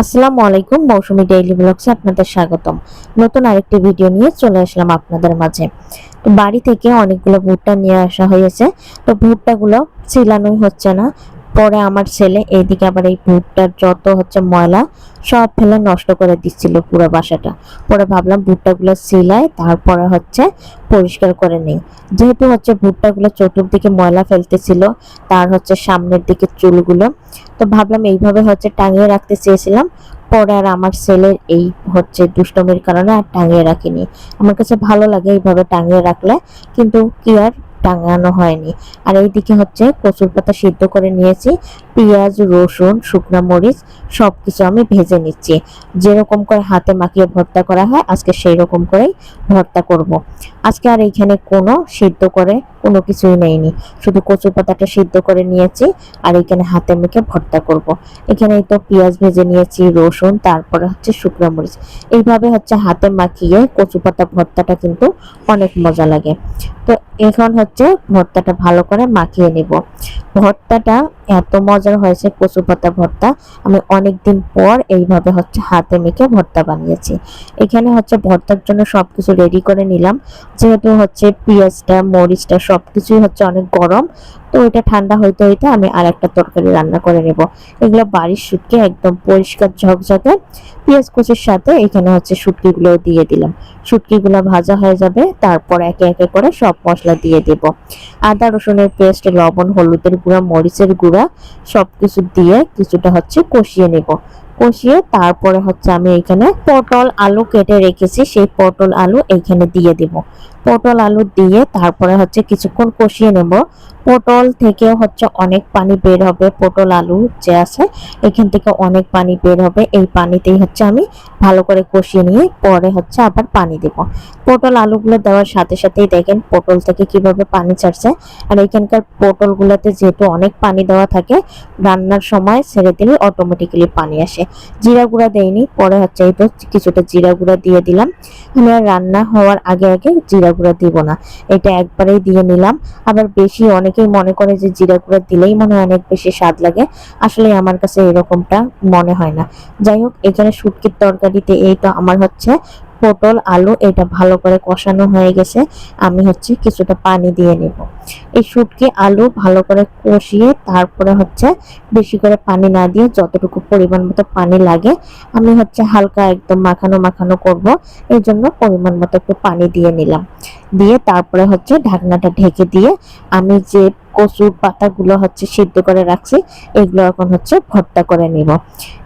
আসসালামু আলাইকুম, মৌসুমী ডেইলি ব্লগসে আপনাদের স্বাগতম। নতুন আরেকটি ভিডিও নিয়ে চলে আসলাম আপনাদের মাঝে। তো বাড়ি থেকে অনেকগুলো ভুট্টা নিয়ে আসা হয়েছে। তো ভুট্টাগুলো ছিলানোই হচ্ছে না। পরে আমার ছেলে এইদিকে আবার এই ভুট্টার যত হচ্ছে ময়লা, সব ফেলে নষ্ট করে দিচ্ছিল পুরো বাসাটা। পরে ভাবলাম ভুট্টাগুলো সিলাই, তারপরে হচ্ছে পরিষ্কার করে নেই। যেহেতু হচ্ছে ভুট্টাগুলো চতুর্দিকে ময়লা ফেলতেছিল, তার হচ্ছে সামনের দিকে চুলগুলো, তো ভাবলাম এইভাবে হচ্ছে টাঙিয়ে রাখতে চেয়েছিলাম। পরে আর আমার ছেলের এই হচ্ছে দুষ্টমির কারণে আর টাঙিয়ে রাখিনি। আমার কাছে ভালো লাগে এইভাবে টাঙিয়ে রাখলে, কিন্তু কি আর টাঙানো হয়নি। আর এইদিকে হচ্ছে কচুর পাতা সিদ্ধ করে নিয়েছি, পেঁয়াজ, রসুন, শুকনো মরিচ সব কিছু আমি ভেজে নিচ্ছি। যেরকম করে হাতে মাখিয়ে ভর্তা করা হয়, আজকে সেই রকম করেই ভর্তা করব। আজকে আর এইখানে কোনো সিদ্ধ করে কোনো কিছুই নেইনি। শুধু কচু পাতাটা সিদ্ধ করে নিয়েছি আর এখানে হাতে মেখে ভর্তা করব। এখানে তো পেঁয়াজ ভেজে নিয়েছি, রসুন, তারপরে হচ্ছে শুকনো মরিচ। এইভাবে হচ্ছে হাতে মাখিয়ে কচু পাতা ভর্তাটা কিন্তু অনেক মজা লাগে। তো এখন হচ্ছে ভর্তাটা ভালো করে মাখিয়ে নেব। ভর্তাটা এত মজার হয়েছে কচু পাতা ভর্তা। আমি অনেকদিন পর এইভাবে হচ্ছে হাতে মেখে ভর্তা বানিয়েছি। এখানে হচ্ছে ভর্তার জন্য সবকিছু রেডি করে নিলাম। যেহেতু হচ্ছে পেঁয়াজটা, মরিচটা সবকিছুই হচ্ছে অনেক গরম, তো ওইটা ঠান্ডা হইতে হইতে আমি আর একটা তরকারি রান্না করে নেব। এগুলো বাড়ির শুটকে একদম পরিষ্কার ঝকঝকে। পেঁয়াজ কুচির সাথে এখানে হচ্ছে শুটকিগুলো দিয়ে দিলাম। শুটকিগুলো ভাজা হয়ে যাবে, তারপর একে একে করে সব মশলা দিয়ে দেব। আদা, রসুনের পেস্ট, লবণ, হলুদের গুঁড়া, মরিচের গুঁড়া সবকিছু দিয়ে কিছুটা হচ্ছে কষিয়ে নেব। কষিয়ে তারপরে হচ্ছে আমি এখানে পটল আলু কেটে রেখেছি, সেই পটল আলু এখানে দিয়ে দেব। পটল আলু দিয়ে তারপরে হচ্ছে কিছুক্ষণ কষিয়ে নেব। পটল থেকে হচ্ছে অনেক পানি বের হবে, পটল আলু যে আছে, এখান থেকে অনেক পানি বের হবে। এই পানিতেই হচ্ছে আমি ভালো করে কষিয়ে নিয়ে পরে হচ্ছে আবার পানি দেব। পটল আলুগুলো দেওয়ার সাথে সাথেই দেখেন পটল থেকে কীভাবে পানি ছাড়ছে। আর এখানকার পটলগুলোতে যেহেতু অনেক পানি দেওয়া থাকে, রান্নার সময় ছেড়ে দিলে অটোমেটিক্যালি পানি আসে। জিরা গুঁড়া দেয়নি পরে হচ্ছে এই তো কিছুটা জিরা গুঁড়া দিয়ে দিলাম। আমি রান্না হওয়ার আগে আগে জিরা গুঁড়া দিব না। এটা একবারেই দিয়ে নিলাম। আবার বেশি অনেকেই মনে করে যে জিরা গুঁড়া দিলেই মনে হয় অনেক বেশি স্বাদ লাগে। আসলে আমার কাছে এরকমটা মনে হয় না। যাই হোক, এখানে শুটকির তরকারিতে এই তো আমার হচ্ছে পটল, আলু এটা ভালো করে কষানো হয়ে গেছে। আমি হচ্ছে কিছুটা পানি দিয়ে নেব। এই শুটকি, আলু ভালো করে কষিয়ে তারপরে হচ্ছে বেশি করে পানি না দিয়ে যতটুকু পরিমাণ মতো পানি লাগে, আমি হচ্ছে হালকা একদম মাখানো মাখানো করব। এই জন্য পরিমাণ মতো একটু পানি দিয়ে নিলাম। দিয়ে তারপরে হচ্ছে ঢাকনাটা ঢেকে দিয়ে আমি যে কচুর পাতাগুলো হচ্ছে সিদ্ধ করে রাখছি, এগুলো এখন হচ্ছে ভর্তা করে নিব।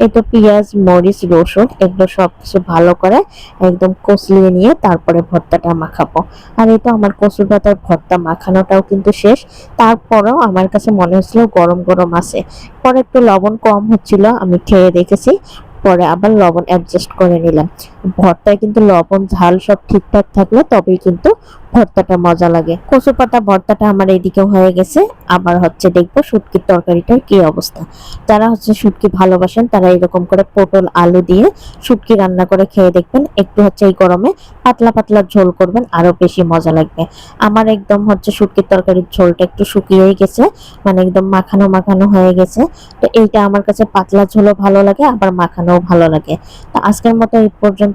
এই তো পেঁয়াজ, মরিচ, রসুন, এগুলো সব কিছু ভালো করে একদম কষলিয়ে নিয়ে তারপরে ভর্তাটা মাখাবো। আর এই তো আমার কচুর পাতার ভর্তা মাখানোটাও কিন্তু শেষ, তারপরেও আমার কাছে মনে হচ্ছিল গরম গরম আছে। পরে একটু লবণ কম হচ্ছিল, আমি খেয়ে দেখেছি, পরে আবার লবণ অ্যাডজাস্ট করে নিলাম। ভর্তায় কিন্তু লবণ, ঝাল সব ঠিকঠাক থাকলে তবেই কিন্তু ভর্তাটা মজা লাগে। কচু পাতা ভর্তাটা আমার এইদিকে হয়ে গেছে। আবার হচ্ছে দেখব শুটকির তরকারিটার কি অবস্থা। যারা হচ্ছে শুটকি ভালোবাসেন, তারা এরকম করে পটল, আলু দিয়ে শুটকি রান্না করে খেয়ে দেখবেন। একটু হচ্ছে এই গরমে পাতলা পাতলা ঝোল করবেন আরও বেশি মজা লাগবে। আমার একদম হচ্ছে শুটকির তরকারির ঝোলটা একটু শুকিয়েই গেছে মানে একদম মাখানো মাখানো হয়ে গেছে। তো এইটা আমার কাছে পাতলা ঝোলও ভালো লাগে, আবার মাখানোও ভালো লাগে। তো আজকের মতো এই